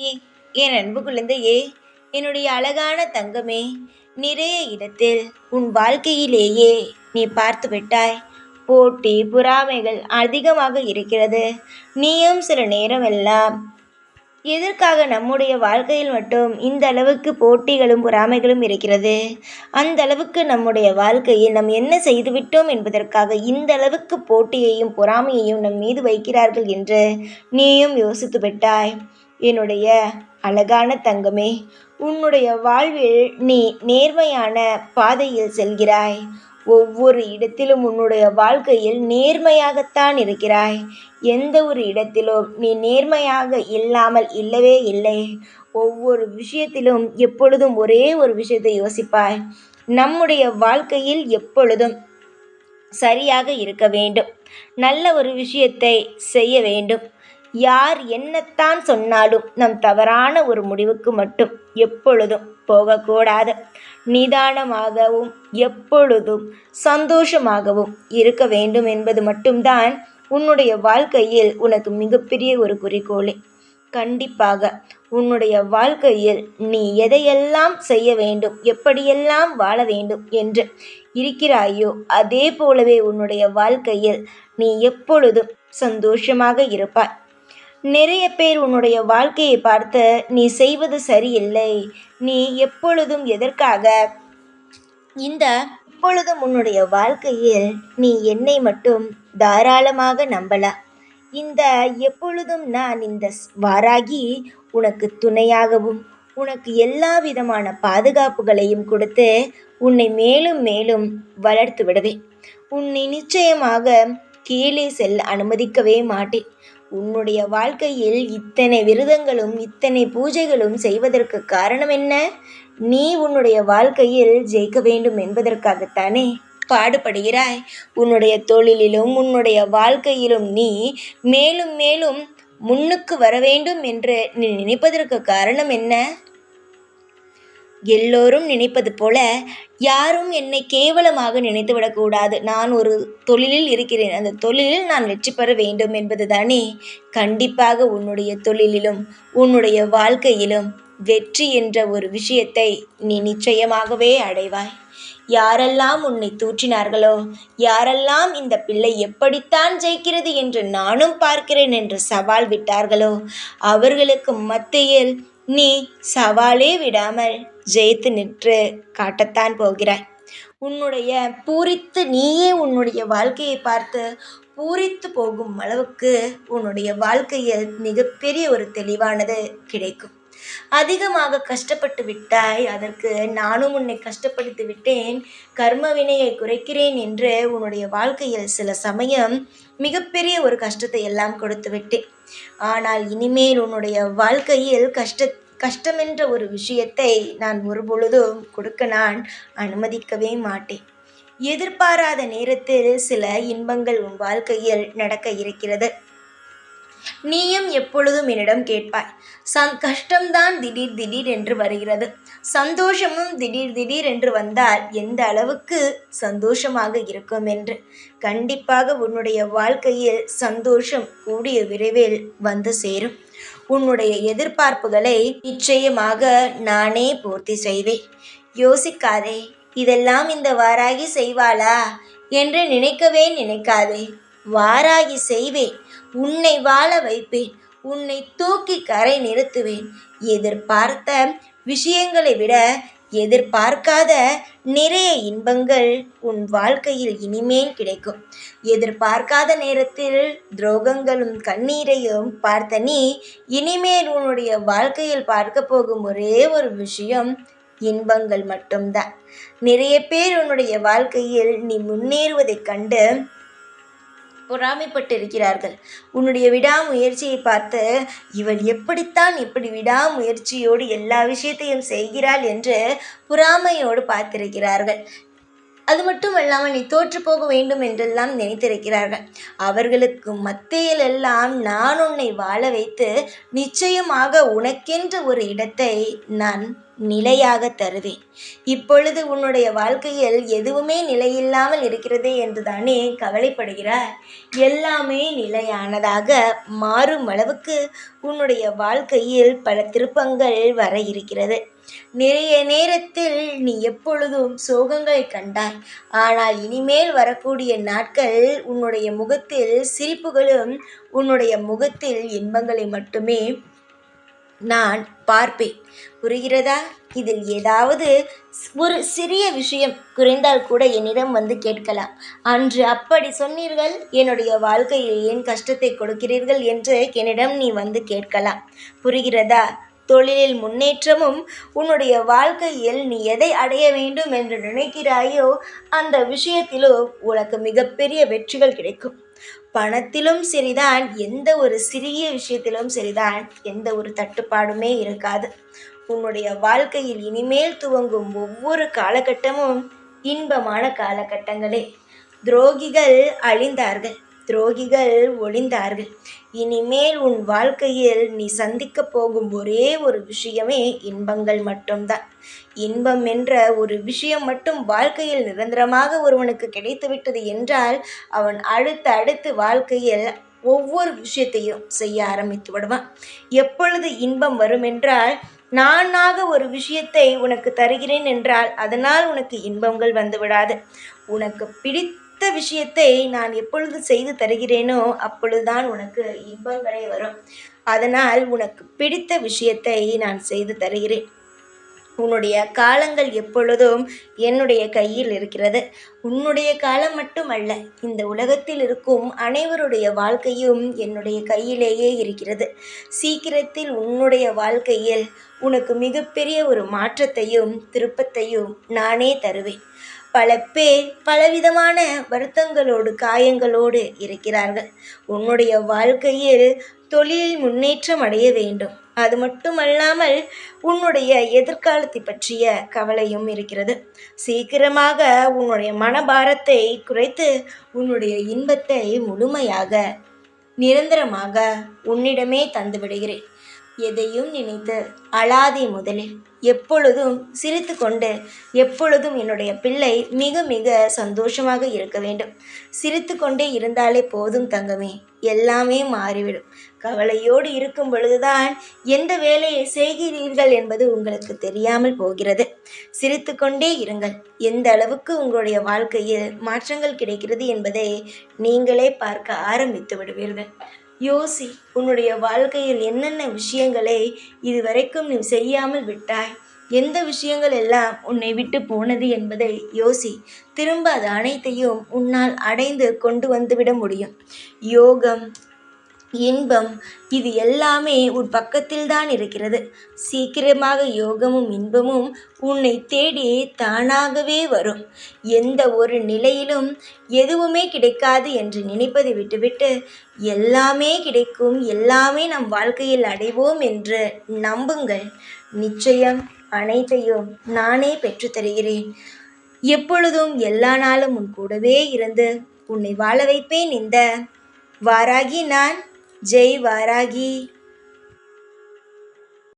என் அன்பு குழந்தையே என்னுடைய அழகான தங்கமே நிறைய இடத்தில் உன் வாழ்க்கையிலேயே நீ பார்த்து விட்டாய். போட்டி பொறாமைகள் அதிகமாக இருக்கிறது. நீயும் சில நேரம் எல்லாம் எதற்காக நம்முடைய வாழ்க்கையில் மட்டும் இந்த அளவுக்கு போட்டிகளும் பொறாமைகளும் இருக்கிறது? அந்த அளவுக்கு நம்முடைய வாழ்க்கையில் நாம் என்ன செய்துவிட்டோம் என்பதற்காக இந்த அளவுக்கு போட்டியையும் பொறாமையையும் நம் மீது வைக்கிறார்கள் என்று நீயும் யோசித்து விட்டாய். என்னுடைய அழகான தங்கமே உன்னுடைய வாழ்வில் நீ நேர்மையான பாதையில் செல்கிறாய். ஒவ்வொரு இடத்திலும் உன்னுடைய வாழ்க்கையில் நேர்மையாகத்தான் இருக்கிறாய். எந்த ஒரு இடத்திலும் நீ நேர்மையாக இல்லாமல் இல்லவே இல்லை. ஒவ்வொரு விஷயத்திலும் எப்பொழுதும் ஒரே ஒரு விஷயத்தை யோசிப்பாய். நம்முடைய வாழ்க்கையில் எப்பொழுதும் சரியாக இருக்க வேண்டும். நல்ல ஒரு விஷயத்தை செய்ய வேண்டும். யார் என்னத்தான் சொன்னாலும் நம் தவறான ஒரு முடிவுக்கு மட்டும் எப்பொழுதும் போகக்கூடாது. நிதானமாகவும் எப்பொழுதும் சந்தோஷமாகவும் இருக்க வேண்டும் என்பது மட்டும்தான் உன்னுடைய வாழ்க்கையில் உனக்கு மிகப்பெரிய ஒரு குறிக்கோளே. கண்டிப்பாக உன்னுடைய வாழ்க்கையில் நீ எதையெல்லாம் செய்ய வேண்டும் எப்படியெல்லாம் வாழ வேண்டும் என்று இருக்கிறாயோ அதே போலவே உன்னுடைய வாழ்க்கையில் நீ எப்பொழுதும் சந்தோஷமாக இருப்பாய். நிறைய பேர் உன்னுடைய வாழ்க்கையை பார்த்து நீ செய்வது சரியில்லை. நீ எப்பொழுதும் எதற்காக? இந்த எப்பொழுதும் உன்னுடைய வாழ்க்கையில் நீ என்னை மட்டும் தாராளமாக நம்பலாம். இந்த எப்பொழுதும் நான் இந்த வாராகி உனக்கு துணையாகவும் உனக்கு எல்லா விதமான பாதுகாப்புகளையும் கொடுத்து உன்னை மேலும் மேலும் வளர்த்து விடுவேன். உன்னை நிச்சயமாக கீழே செல்ல அனுமதிக்கவே மாட்டேன். உன்னுடைய வாழ்க்கையில் இத்தனை விரதங்களும் இத்தனை பூஜைகளும் செய்வதற்கு காரணம் என்ன? நீ உன்னுடைய வாழ்க்கையில் ஜெயிக்க வேண்டும் என்பதற்காகத்தானே பாடுபடுகிறாய். உன்னுடைய தொழிலிலும் உன்னுடைய வாழ்க்கையிலும் நீ மேலும் மேலும் முன்னுக்கு வர வேண்டும் என்று நீ நினைப்பதற்கு காரணம் என்ன? எல்லோரும் நினைப்பது போல யாரும் என்னை கேவலமாக நினைத்துவிடக்கூடாது நான் ஒரு தொழிலில் இருக்கிறேன். அந்த தொழிலில் நான் வெற்றி பெற வேண்டும் என்பது தானே கண்டிப்பாக உன்னுடைய தொழிலிலும் உன்னுடைய வாழ்க்கையிலும். வெற்றி என்ற ஒரு விஷயத்தை நீ நிச்சயமாகவே அடைவாய். யாரெல்லாம் உன்னை தூற்றினார்களோ யாரெல்லாம் இந்த பிள்ளை எப்படித்தான் ஜெயிக்கிறது என்று நானும் பார்க்கிறேன் என்று சவால் விட்டார்களோ அவர்களுக்கு மத்தியில் நீ சவாலே விடாமல் ஜெயித்து நின்று காட்டத்தான் போகிறாய். உன்னுடைய பூரித்து நீயே உன்னுடைய வாழ்க்கையை பார்த்து பூரித்து போகும் அளவுக்கு உன்னுடைய வாழ்க்கையில் மிகப்பெரிய ஒரு தெளிவானது கிடைக்கும். அதிகமாக கஷ்டப்பட்டு விட்டாய் அதற்கு நானும் உன்னை கஷ்டப்படுத்தி விட்டேன். கர்ம வினையை குறைக்கிறேன் என்று உன்னுடைய வாழ்க்கையில் சில சமயம் மிகப்பெரிய ஒரு கஷ்டத்தை எல்லாம் கொடுத்து விட்டேன். ஆனால் இனிமேல் உன்னுடைய வாழ்க்கையில் கஷ்ட கஷ்டமென்ற ஒரு விஷயத்தை நான் ஒரு பொழுதும் கொடுக்க நான் அனுமதிக்கவே மாட்டேன். எதிர்பாராத நேரத்தில் சில இன்பங்கள் உன் வாழ்க்கையில் நடக்க இருக்கிறது. நீயும் எப்பொழுதும் என்னிடம் கேட்பாய். சந் கஷ்டம்தான் திடீர் திடீர் என்று வருகிறது. சந்தோஷமும் திடீர் திடீர் என்று வந்தால் எந்த அளவுக்கு சந்தோஷமாக இருக்கும் என்று. கண்டிப்பாக உன்னுடைய வாழ்க்கையில் சந்தோஷம் கூடிய விரைவில் வந்து சேரும். உன்னுடைய எதிர்பார்ப்புகளை நிச்சயமாக நானே பூர்த்தி செய்வேன். யோசிக்காதே இதெல்லாம் இந்த வாராகி செய்வாளா? என்று நினைக்கவே நினைக்காதே. வாராகி செய்வேன். உன்னை வாழ வைப்பேன். உன்னை தூக்கி கரை நிறுத்துவேன். எதிர்பார்த்த விஷயங்களை விட எதிர்பார்க்காத நிறைய இன்பங்கள் உன் வாழ்க்கையில் இனிமேல் கிடைக்கும். எதிர்பார்க்காத நேரத்தில் துரோகங்களும் கண்ணீரையும் பார்த்த நீ இனிமேல் உன்னுடைய வாழ்க்கையில் பார்க்க போகும் ஒரே ஒரு விஷயம் இன்பங்கள் மட்டும்தான். நிறைய பேர் உன்னுடைய வாழ்க்கையில் நீ முன்னேறுவதைக் கண்டு பொறாமைப்பட்டிருக்கிறார்கள். உன்னுடைய விடாமுயற்சியை பார்த்து இவள் எப்படித்தான் இப்படி விடாமுயற்சியோடு எல்லா விஷயத்தையும் செய்கிறாள் என்று பொறாமையோடு பார்த்திருக்கிறார்கள். அது மட்டும் இல்லாமல் நீ தோற்று போக வேண்டும் என்றெல்லாம் நினைத்திருக்கிறார்கள். அவர்களுக்கு மத்தியிலெல்லாம் நான் உன்னை வாழ வைத்து நிச்சயமாக உனக்கென்று ஒரு இடத்தை நான் நிலையாக தருவேன். இப்பொழுது உன்னுடைய வாழ்க்கையில் எதுவுமே நிலையில்லாமல் இருக்கிறதே என்று தானே கவலைப்படுகிறாய்? எல்லாமே நிலையானதாக மாறும் அளவுக்கு உன்னுடைய வாழ்க்கையில் பல திருப்பங்கள் வர இருக்கிறது. நிறைய நேரத்தில் நீ எப்பொழுதும் சோகங்களை கண்டாய். ஆனால் இனிமேல் வரக்கூடிய நாட்கள் உன்னுடைய முகத்தில் சிரிப்புகளும் உன்னுடைய முகத்தில் இன்பங்களை மட்டுமே நான் பார்ப்பேன். புரிகிறதா? இதில் ஏதாவது ஒரு சிறிய விஷயம் குறைந்தால் கூட என்னிடம் வந்து கேட்கலாம். அன்று அப்படி சொன்னீர்கள் என்னுடைய வாழ்க்கையில் ஏன் கஷ்டத்தை கொடுக்கிறீர்கள் என்று என்னிடம் நீ வந்து கேட்கலாம். புரிகிறதா? தொழிலில் முன்னேற்றமும் உன்னுடைய வாழ்க்கையில் நீ எதை அடைய வேண்டும் என்று நினைக்கிறாயோ அந்த விஷயத்திலோ உனக்கு மிகப்பெரிய வெற்றிகள் கிடைக்கும். பணத்திலும் சரிதான் எந்த ஒரு சிறிய விஷயத்திலும் சரிதான் எந்த ஒரு தட்டுப்பாடுமே இருக்காது. உன்னுடைய வாழ்க்கையில் இனிமேல் துவங்கும் ஒவ்வொரு காலகட்டமும் இன்பமான காலகட்டங்களே. துரோகிகள் அழிந்தார்கள். துரோகிகள் ஒளிந்தார்கள். இனிமேல் உன் வாழ்க்கையில் நீ சந்திக்கப் போகும் ஒரே ஒரு விஷயமே இன்பங்கள் மட்டும்தான். இன்பம் என்ற ஒரு விஷயம் மட்டும் வாழ்க்கையில் நிரந்தரமாக ஒருவனுக்கு கிடைத்துவிட்டது என்றால் அவன் அடுத்த அடுத்து வாழ்க்கையில் ஒவ்வொரு விஷயத்தையும் செய்ய ஆரம்பித்து விடுவான். எப்பொழுது இன்பம் வரும் என்றால் நானாக ஒரு விஷயத்தை உனக்கு தருகிறேன் என்றால் அதனால் உனக்கு இன்பங்கள் வந்துவிடாது உனக்கு பிடித்த பிடித்த விஷயத்தை நான் எப்பொழுது செய்து தருகிறேனோ அப்பொழுதுதான் உனக்கு இன்பங்களே வரும். அதனால் உனக்கு பிடித்த விஷயத்தை நான் செய்து தருகிறேன். உன்னுடைய காலங்கள் எப்பொழுதும் என்னுடைய கையில் இருக்கிறது. உன்னுடைய காலம் மட்டுமல்ல இந்த உலகத்தில் இருக்கும் அனைவருடைய வாழ்க்கையும் என்னுடைய கையிலேயே இருக்கிறது. சீக்கிரத்தில் உன்னுடைய வாழ்க்கையில் உனக்கு மிகப்பெரிய ஒரு மாற்றத்தையும் திருப்பத்தையும் நானே தருவேன். பல பேர் பலவிதமான வருத்தங்களோடு காயங்களோடு இருக்கிறார்கள். உன்னுடைய வாழ்க்கையில் தொழிலில் முன்னேற்றம் அடைய வேண்டும். அது மட்டுமல்லாமல் உன்னுடைய எதிர்காலத்தை பற்றிய கவலையும் இருக்கிறது. சீக்கிரமாக உன்னுடைய மனபாரத்தை குறைத்து உன்னுடைய இன்பத்தை முழுமையாக நிரந்தரமாக உன்னிடமே தந்து விடுகிறேன் எதையும் நினைத்து அழாதே முதலில் எப்பொழுதும் சிரித்து கொண்டு எப்பொழுதும் என்னுடைய பிள்ளை மிக மிக சந்தோஷமாக இருக்க வேண்டும். சிரித்து கொண்டே இருந்தாலே போதும் தங்கமே. எல்லாமே மாறிவிடும். கவலையோடு இருக்கும் பொழுதுதான் எந்த வேலையை செய்கிறீர்கள் என்பது உங்களுக்கு தெரியாமல் போகிறது. சிரித்து கொண்டே இருங்கள். எந்த அளவுக்கு உங்களுடைய வாழ்க்கையில் மாற்றங்கள் கிடைக்கிறது என்பதை நீங்களே பார்க்க ஆரம்பித்து விடுவீர்கள். யோசி உன்னுடைய வாழ்க்கையில் என்னென்ன விஷயங்களை இதுவரைக்கும் நீ செய்யாமல் விட்டாய்? எந்த விஷயங்கள் எல்லாம் உன்னை விட்டு போனது என்பதை யோசி. திரும்ப அது அனைத்தையும் உன்னால் அடைந்து கொண்டு வந்துவிட முடியும். யோகம் இன்பம் இது எல்லாமே உன் பக்கத்தில் தான் இருக்கிறது. சீக்கிரமாக யோகமும் இன்பமும் உன்னை தேடி தானாகவே வரும். எந்த ஒரு நிலையிலும் எதுவுமே கிடைக்காது என்று நினைப்பதை விட்டுவிட்டு எல்லாமே கிடைக்கும் எல்லாமே நம் வாழ்க்கையில் அடைவோம் என்று நம்புங்கள். நிச்சயம் அனைத்தையும் நானே பெற்றுத்தருகிறேன் எப்பொழுதும் எல்லா நாளும் உன் கூடவே இருந்து உன்னை வாழ வைப்பேன் இந்த வாராகி நான் जय वारागी।